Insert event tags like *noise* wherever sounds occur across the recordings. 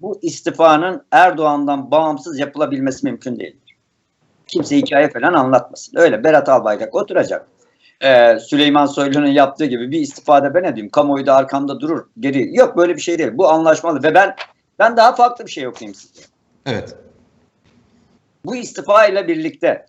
bu istifanın Erdoğan'dan bağımsız yapılabilmesi mümkün değildir. Kimse hikaye falan anlatmasın. Öyle Berat Albayrak oturacak. Ee, Süleyman Soylu'nun yaptığı gibi bir istifade ben edeyim. Kamuoyu da arkamda durur. Geri. Yok böyle bir şey değil. Bu anlaşmalı ve ben ben daha farklı bir şey okuyayım size. Evet. Bu istifa ile birlikte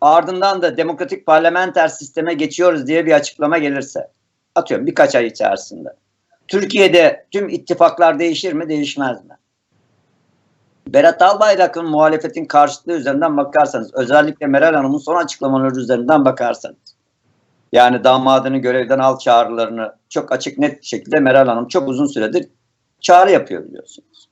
ardından da demokratik parlamenter sisteme geçiyoruz diye bir açıklama gelirse atıyorum birkaç ay içerisinde Türkiye'de tüm ittifaklar değişir mi değişmez mi? Berat Albayrak'ın muhalefetin karşıtlığı üzerinden bakarsanız özellikle Meral Hanım'ın son açıklamaları üzerinden bakarsanız yani damadını görevden al çağrılarını çok açık net bir şekilde Meral Hanım çok uzun süredir çağrı yapıyor biliyorsunuz.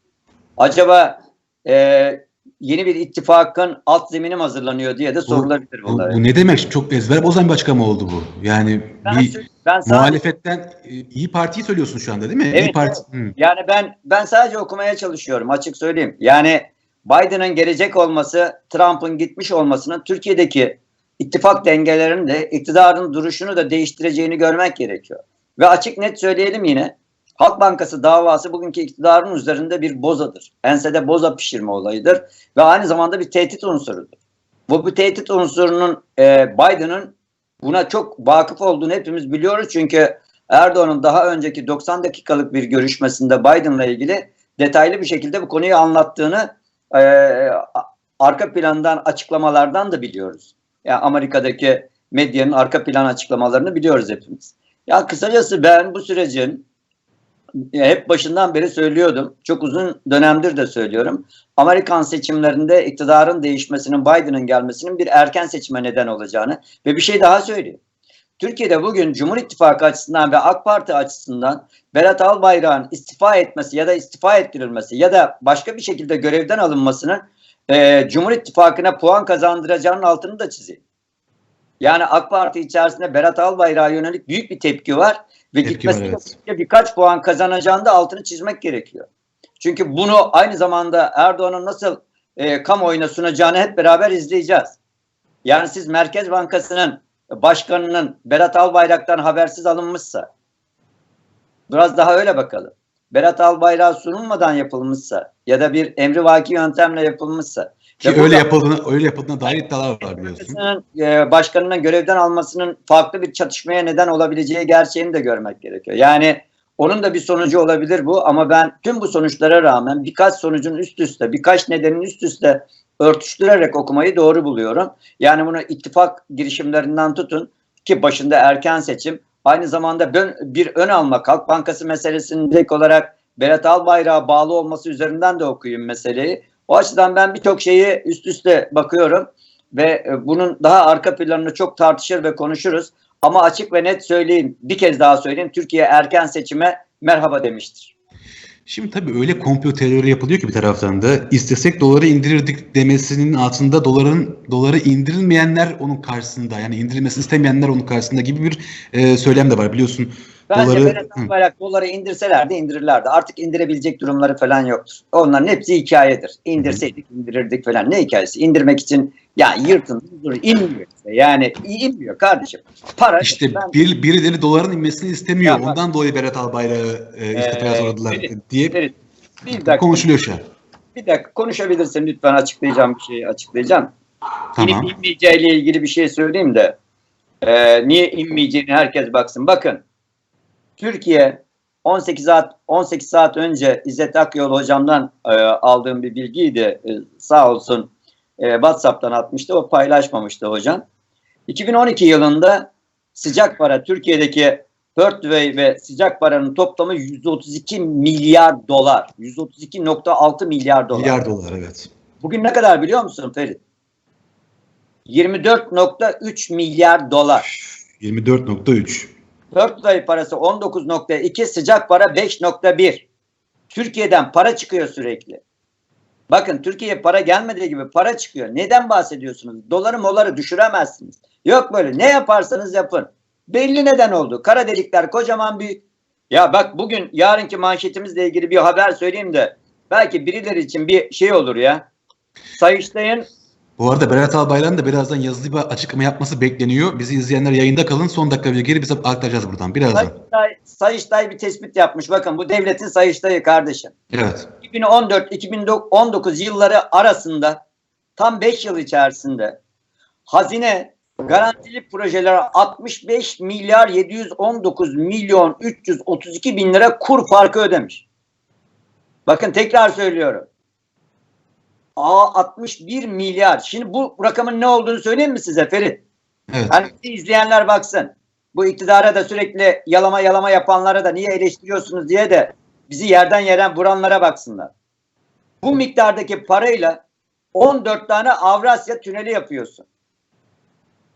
Acaba e, yeni bir ittifakın alt zemini mi hazırlanıyor diye de sorulabilir Bu, bunlar. bu ne demek? Çok ezber bozan bir açıklama oldu bu. Yani Ben, bir ben sadece, muhalefetten e, İyi Parti'yi söylüyorsun şu anda değil mi? Evet, İyi Parti. Hı. yani ben ben sadece okumaya çalışıyorum açık söyleyeyim. Yani Biden'ın gelecek olması, Trump'ın gitmiş olmasının Türkiye'deki ittifak dengelerini de iktidarın duruşunu da değiştireceğini görmek gerekiyor. Ve açık net söyleyelim yine. Halk Bankası davası bugünkü iktidarın üzerinde bir bozadır. Ensede boza pişirme olayıdır ve aynı zamanda bir tehdit unsurudur. Bu, bu tehdit unsurunun e, Biden'ın buna çok vakıf olduğunu hepimiz biliyoruz. Çünkü Erdoğan'ın daha önceki 90 dakikalık bir görüşmesinde Biden'la ilgili detaylı bir şekilde bu konuyu anlattığını e, arka plandan açıklamalardan da biliyoruz. Yani Amerika'daki medyanın arka plan açıklamalarını biliyoruz hepimiz. Ya kısacası ben bu sürecin hep başından beri söylüyordum. Çok uzun dönemdir de söylüyorum. Amerikan seçimlerinde iktidarın değişmesinin, Biden'ın gelmesinin bir erken seçime neden olacağını ve bir şey daha söyleyeyim. Türkiye'de bugün Cumhur İttifakı açısından ve AK Parti açısından Berat Albayrak'ın istifa etmesi ya da istifa ettirilmesi ya da başka bir şekilde görevden alınmasının e, Cumhur İttifakı'na puan kazandıracağının altını da çizeyim. Yani AK Parti içerisinde Berat Albayrak'a yönelik büyük bir tepki var ve Tepki gitmesiyle evet. birkaç puan kazanacağını da altını çizmek gerekiyor. Çünkü bunu aynı zamanda Erdoğan'ın nasıl e, kamuoyuna sunacağını hep beraber izleyeceğiz. Yani siz Merkez Bankası'nın başkanının Berat Albayrak'tan habersiz alınmışsa biraz daha öyle bakalım. Berat Albayrak'a sunulmadan yapılmışsa ya da bir emrivaki yöntemle yapılmışsa Ki ve öyle yapıldığına, öyle yapıldığına dair iddialar var biliyorsun. Bankası'nın, e, başkanının görevden almasının farklı bir çatışmaya neden olabileceği gerçeğini de görmek gerekiyor. Yani onun da bir sonucu olabilir bu ama ben tüm bu sonuçlara rağmen birkaç sonucun üst üste, birkaç nedenin üst üste örtüştürerek okumayı doğru buluyorum. Yani bunu ittifak girişimlerinden tutun ki başında erken seçim, aynı zamanda bir ön almak, Halk Bankası meselesinin direkt olarak Berat Albayrak'a bağlı olması üzerinden de okuyayım meseleyi. O açıdan ben birçok şeyi üst üste bakıyorum ve e, bunun daha arka planını çok tartışır ve konuşuruz. Ama açık ve net söyleyeyim, bir kez daha söyleyeyim. Türkiye erken seçime merhaba demiştir. Şimdi tabii öyle komplo teorileri yapılıyor ki bir taraftan da istesek doları indirirdik demesinin altında doların doları indirilmeyenler onun karşısında yani indirilmesini istemeyenler onun karşısında gibi bir e, söylem de var biliyorsun. Bence doları Berat. Albayrak doları indirselerdi indirirlerdi. Artık indirebilecek durumları falan yoktur. Onların hepsi hikayedir. İndirseydik indirirdik falan. Ne hikayesi? İndirmek için ya yırtın dur inmiyor işte. Yani inmiyor kardeşim. Para işte ben- bir, birileri doların inmesini istemiyor. Ya bak- Ondan dolayı Berat Albayrak'ı e, istifaya Ee, zorladılar diye Ferit, bir dakika, konuşuluyor şu an. bir dakika konuşabilirsin lütfen açıklayacağım bir şeyi açıklayacağım. Tamam. İnip inmeyeceğiyle ilgili bir şey söyleyeyim de e, niye inmeyeceğini herkes baksın. Bakın Türkiye 18 saat 18 saat önce İzzet Akyol hocamdan e, aldığım bir bilgiydi. E, sağ olsun e, WhatsApp'tan atmıştı. O paylaşmamıştı hocam. 2012 yılında sıcak para Türkiye'deki Perthway ve sıcak paranın toplamı 132 milyar dolar. 132.6 milyar dolar. Milyar dolar evet. Bugün ne kadar biliyor musun Ferit? 24.3 milyar dolar. 24.3. Perthway parası 19.2, sıcak para 5.1. Türkiye'den para çıkıyor sürekli. Bakın Türkiye'ye para gelmediği gibi para çıkıyor. Neden bahsediyorsunuz? Doları moları düşüremezsiniz. Yok böyle. Ne yaparsanız yapın. Belli neden oldu. Kara delikler kocaman büyük. Ya bak bugün yarınki manşetimizle ilgili bir haber söyleyeyim de belki birileri için bir şey olur ya. Sayıştay'ın Bu arada Berat Albayrak'ın da birazdan yazılı bir açıklama yapması bekleniyor. Bizi izleyenler yayında kalın. Son dakika bilgileri biz aktaracağız buradan. Birazdan. Sayıştay, Sayıştay bir tespit yapmış. Bakın bu devletin Sayıştay'ı kardeşim. Evet. 2014-2019 yılları arasında tam 5 yıl içerisinde hazine garantili projelere 65 milyar 719 milyon 332 bin lira kur farkı ödemiş. Bakın tekrar söylüyorum. Aa 61 milyar. Şimdi bu rakamın ne olduğunu söyleyeyim mi size Ferit? Evet. Hani izleyenler baksın. Bu iktidara da sürekli yalama yalama yapanlara da niye eleştiriyorsunuz diye de bizi yerden yere vuranlara baksınlar. Bu miktardaki parayla 14 tane Avrasya tüneli yapıyorsun.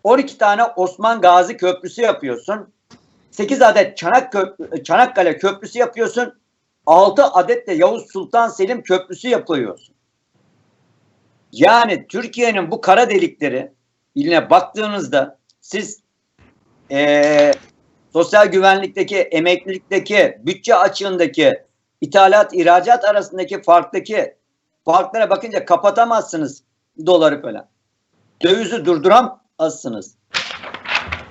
12 tane Osman Gazi Köprüsü yapıyorsun. 8 adet Çanak Köprü, Çanakkale Köprüsü yapıyorsun. 6 adet de Yavuz Sultan Selim Köprüsü yapıyorsun. Yani Türkiye'nin bu kara delikleri iline baktığınızda siz eee, sosyal güvenlikteki, emeklilikteki, bütçe açığındaki, ithalat, ihracat arasındaki farktaki farklara bakınca kapatamazsınız doları falan. Dövizi durduramazsınız.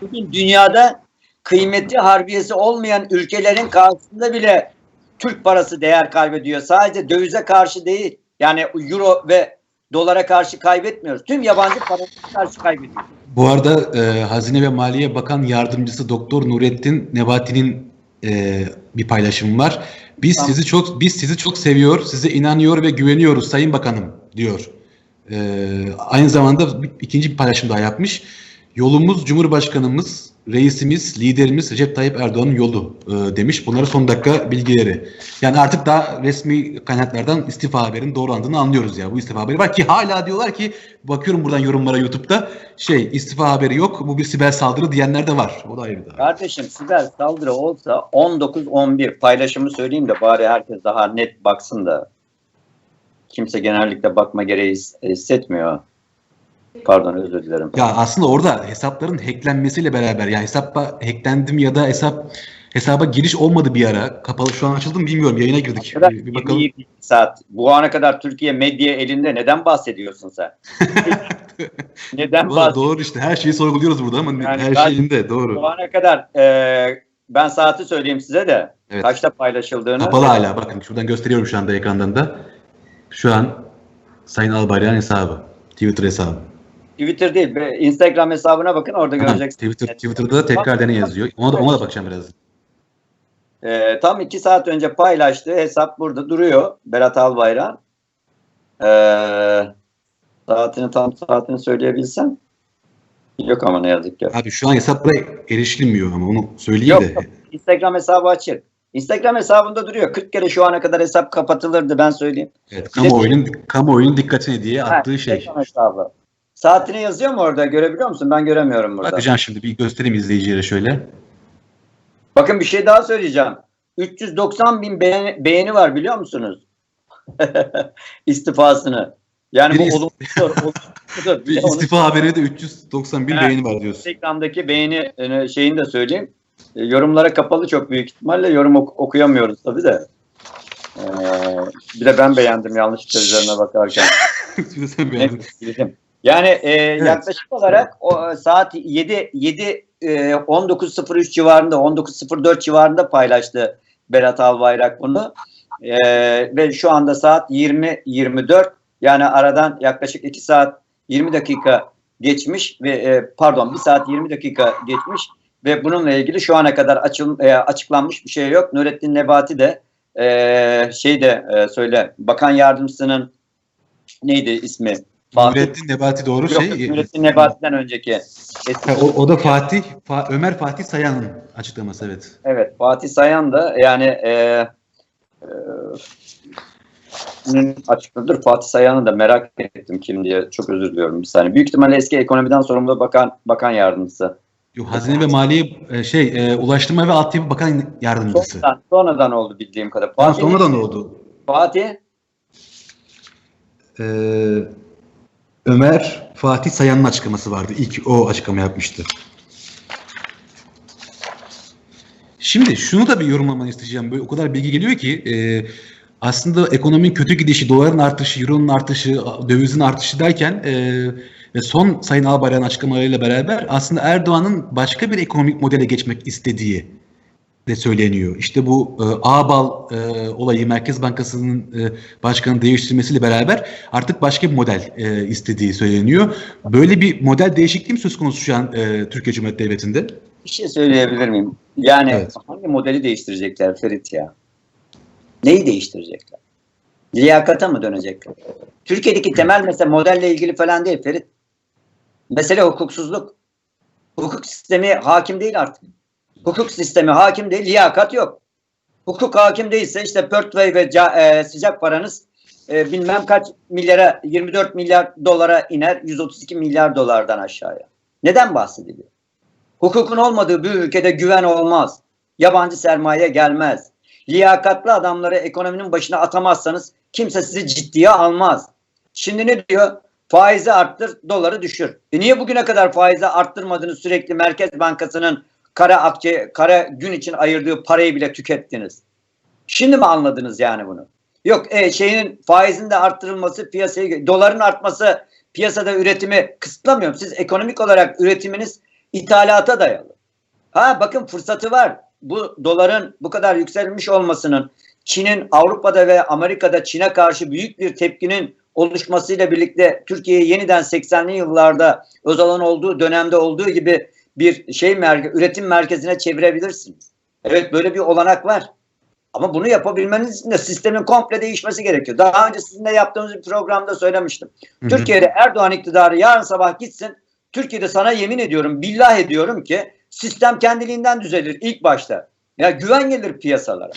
Bugün dünyada kıymeti harbiyesi olmayan ülkelerin karşısında bile Türk parası değer kaybediyor. Sadece dövize karşı değil. Yani euro ve dolara karşı kaybetmiyoruz. Tüm yabancı paralara karşı kaybediyoruz. Bu arada e, Hazine ve Maliye Bakan Yardımcısı Doktor Nurettin Nebati'nin e, bir paylaşımı var. Biz Tamam. sizi çok biz sizi çok seviyor, size inanıyor ve güveniyoruz Sayın Bakanım diyor. E, aynı zamanda bir- ikinci bir paylaşım daha yapmış. Yolumuz Cumhurbaşkanımız, reisimiz, liderimiz Recep Tayyip Erdoğan'ın yolu e, demiş. Bunları son dakika bilgileri. Yani artık daha resmi kaynaklardan istifa haberinin doğrulandığını anlıyoruz ya. Bu istifa haberi var ki hala diyorlar ki bakıyorum buradan yorumlara YouTube'da şey istifa haberi yok bu bir siber saldırı diyenler de var. O da ayrı da. Kardeşim siber saldırı olsa 19-11 paylaşımı söyleyeyim de bari herkes daha net baksın da kimse genellikle bakma gereği his- hissetmiyor. Pardon özür dilerim. Ya aslında orada hesapların hacklenmesiyle beraber ya hesapla hacklendim ya da hesap hesaba giriş olmadı bir ara. Kapalı şu an açıldı mı bilmiyorum. Yayına girdik. Kadar Bir, bir bakalım. bir saat. Bu ana kadar Türkiye medya elinde neden bahsediyorsun sen? *laughs* neden bahsediyorsun? doğru işte her şeyi sorguluyoruz burada ama Yani her ben- şeyinde doğru. Bu ana kadar e, ben saati söyleyeyim size de Evet. kaçta paylaşıldığını. Kapalı hala bakın şuradan gösteriyorum şu anda ekrandan da. Şu an Sayın Albayrak'ın hesabı. Twitter hesabı. Twitter değil, Instagram hesabına bakın orada Ha, göreceksiniz. Twitter, Twitter'da da tekrar dene yazıyor. Ona da, ona da bakacağım biraz. Ee, tam iki saat önce paylaştığı hesap burada duruyor. Berat Albayrak. Ee, saatini tam saatini söyleyebilsem. Yok ama ne yazık ki. Abi şu an hesaplara erişilmiyor ama onu söyleyeyim Yok, de. yok. Instagram hesabı açık. Instagram hesabında duruyor. 40 kere şu ana kadar hesap kapatılırdı ben söyleyeyim. Evet, kamuoyunun, kamuoyunun dikkatini diye Ha, attığı şey. Instagram hesabı. Saatini yazıyor mu orada? Görebiliyor musun? Ben göremiyorum burada. Bakacağım şimdi bir göstereyim izleyicilere şöyle. Bakın bir şey daha söyleyeceğim. 390 bin beğeni, beğeni var biliyor musunuz? *laughs* İstifasını. Yani Bir bu olumsuzdur. olumsuzdur. Bir *laughs* istifa haberi de 391 Evet. beğeni var diyorsun. Instagram'daki beğeni e, şeyini de söyleyeyim. E, Yorumlara kapalı çok büyük ihtimalle yorum ok- okuyamıyoruz tabii de. Ee, bir de ben beğendim yanlışlıkla üzerine bakarken. *laughs* Sen beğendin. Yani e, yaklaşık olarak o, e, saat 7 7 e, 19.03 civarında 19.04 civarında paylaştı Berat Albayrak bunu. E, ve şu anda saat 20 24 yani aradan yaklaşık 2 saat 20 dakika geçmiş ve e, pardon 1 saat 20 dakika geçmiş ve bununla ilgili şu ana kadar açıl, e, açıklanmış bir şey yok. Nurettin Nebati de e, şey de e, söyle bakan yardımcısının neydi ismi? Fatih Nurettin Nebati doğru Yok, şey. Nurettin Nebati'den önceki. eski- Ha, o, o da Fatih, Fa- Ömer Fatih Sayan'ın açıklaması evet. evet Fatih Sayan da yani e, e, açıkladır. Fatih Sayan'ı da merak ettim kim diye. Çok özür diliyorum bir saniye. Büyük ihtimalle eski ekonomiden sorumlu bakan bakan yardımcısı. Yok, Hazine ve Maliye e, şey e, Ulaştırma ve Altyapı Bakan Yardımcısı. Sonradan, sonradan oldu bildiğim kadar. Ha, Fatih, sonradan oldu. Fatih Ee, Ömer Fatih Sayan'ın açıklaması vardı. İlk o açıklama yapmıştı. Şimdi şunu da bir yorumlamanı isteyeceğim. Böyle o kadar bilgi geliyor ki e, aslında ekonominin kötü gidişi, doların artışı, euronun artışı, dövizin artışı derken e, ve son Sayın Albayrak'ın açıklamalarıyla beraber aslında Erdoğan'ın başka bir ekonomik modele geçmek istediği de söyleniyor. İşte bu e, Ağbal e, olayı Merkez Bankası'nın e, başkanı değiştirmesiyle beraber artık başka bir model e, istediği söyleniyor. Böyle bir model değişikliği mi söz konusu şu an e, Türkiye Cumhuriyeti Devleti'nde? Bir şey söyleyebilir miyim? Yani Evet. hangi modeli değiştirecekler Ferit ya? Neyi değiştirecekler? Liyakata mı dönecekler? Türkiye'deki temel mesele modelle ilgili falan değil Ferit. Mesele hukuksuzluk. Hukuk sistemi hakim değil artık. Hukuk sistemi hakim değil, liyakat yok. Hukuk hakim değilse işte Portway ve e, sıcak paranız e, bilmem kaç milyara 24 milyar dolara iner 132 milyar dolardan aşağıya. Neden bahsediliyor? Hukukun olmadığı bir ülkede güven olmaz. Yabancı sermaye gelmez. Liyakatlı adamları ekonominin başına atamazsanız kimse sizi ciddiye almaz. Şimdi ne diyor? Faizi arttır, doları düşür. E niye bugüne kadar faizi arttırmadınız sürekli Merkez Bankası'nın kara akçe, kara gün için ayırdığı parayı bile tükettiniz? Şimdi mi anladınız yani bunu? Yok e, şeyin faizin de arttırılması piyasayı doların artması piyasada üretimi kısıtlamıyor. Siz ekonomik olarak üretiminiz ithalata dayalı. Ha bakın fırsatı var. Bu doların bu kadar yükselmiş olmasının Çin'in Avrupa'da ve Amerika'da Çin'e karşı büyük bir tepkinin oluşmasıyla birlikte Türkiye'yi yeniden 80'li yıllarda Özal'ın olduğu dönemde olduğu gibi bir şey merke, üretim merkezine çevirebilirsiniz. Evet böyle bir olanak var. Ama bunu yapabilmeniz için de sistemin komple değişmesi gerekiyor. Daha önce sizinle yaptığımız bir programda söylemiştim. Hı hı. Türkiye'de Erdoğan iktidarı yarın sabah gitsin. Türkiye'de sana yemin ediyorum, billah ediyorum ki sistem kendiliğinden düzelir ilk başta. Ya güven gelir piyasalara.